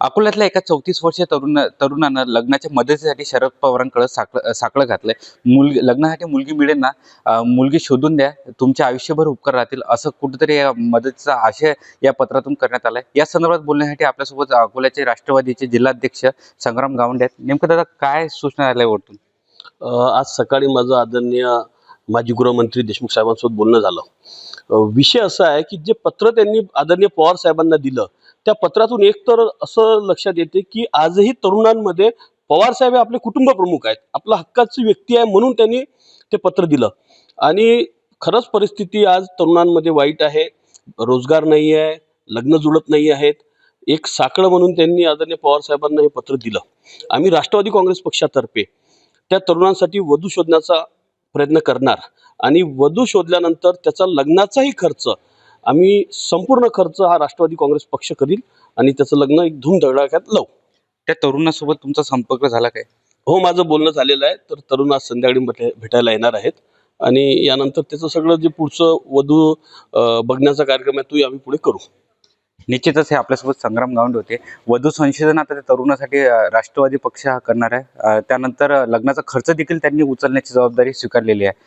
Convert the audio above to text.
अकोल्यातल्या एका चौतीस वर्षीय तरुण तरुणानं लग्नाच्या मदतीसाठी शरद पवारांकडे साकडं साकडं घातलंय. मुलगी लग्नासाठी मुलगी मिळेल ना? मुलगी शोधून द्या. तुमच्या आयुष्यभर उपकार राहतील. असं कुठेतरी या मदतीचा आशय या पत्रातून करण्यात आलाय. या संदर्भात बोलण्यासाठी आपल्यासोबत अकोल्याचे राष्ट्रवादीचे जिल्हाध्यक्ष संग्राम गावंडे आहेत. नेमकं दादा काय सूचना आल्या वरतून? आज सकाळी माझं आदरणीय माजी गृहमंत्री देशमुख साहेबांसोबत बोलणं झालं. विषय असा आहे की जे पत्र त्यांनी आदरणीय पवार साहेबांना दिलं त्या पत्रातून एक तर असं लक्षात येते की आजही तरुणांमध्ये पवार साहेब हे आपले कुटुंब प्रमुख आहेत. आपला हक्काची व्यक्ती आहे म्हणून त्यांनी ते पत्र दिलं. आणि खरंच परिस्थिती आज तरुणांमध्ये वाईट आहे. रोजगार नाही आहे. लग्न जुळत नाही आहेत. एक साकडं म्हणून त्यांनी आदरणीय पवार साहेबांना हे पत्र दिलं. आम्ही राष्ट्रवादी काँग्रेस पक्षातर्फे त्या तरुणांसाठी वधू शोधण्याचा प्रयत्न करणार. आणि वधू शोधल्यानंतर त्याचा लग्नाचाही खर्च आम्ही संपूर्ण खर्च हा राष्ट्रवादी काँग्रेस पक्ष करील आणि त्याचं लग्न एक धूमधडाक्यात लावू. त्या तरुणासोबत तुमचा संपर्क झाला काय? हो माझं बोलणं झालेलं आहे. तर तरुण आज संध्याकाळी भेटा- भेटायला येणार आहेत. आणि यानंतर त्याचं सगळं जे पुढचं वधू अं, बघण्याचा कार्यक्रम आहे तोही आम्ही पुढे करू. निश्चितच हे आपल्यासोबत संग्राम गावंडे होते. वधू संशोधन आता त्या तरुणासाठी अं, राष्ट्रवादी पक्ष हा करणार आहे. अं, त्यानंतर अं, लग्नाचा खर्च देखील त्यांनी उचलण्याची जबाबदारी स्वीकारलेली आहे.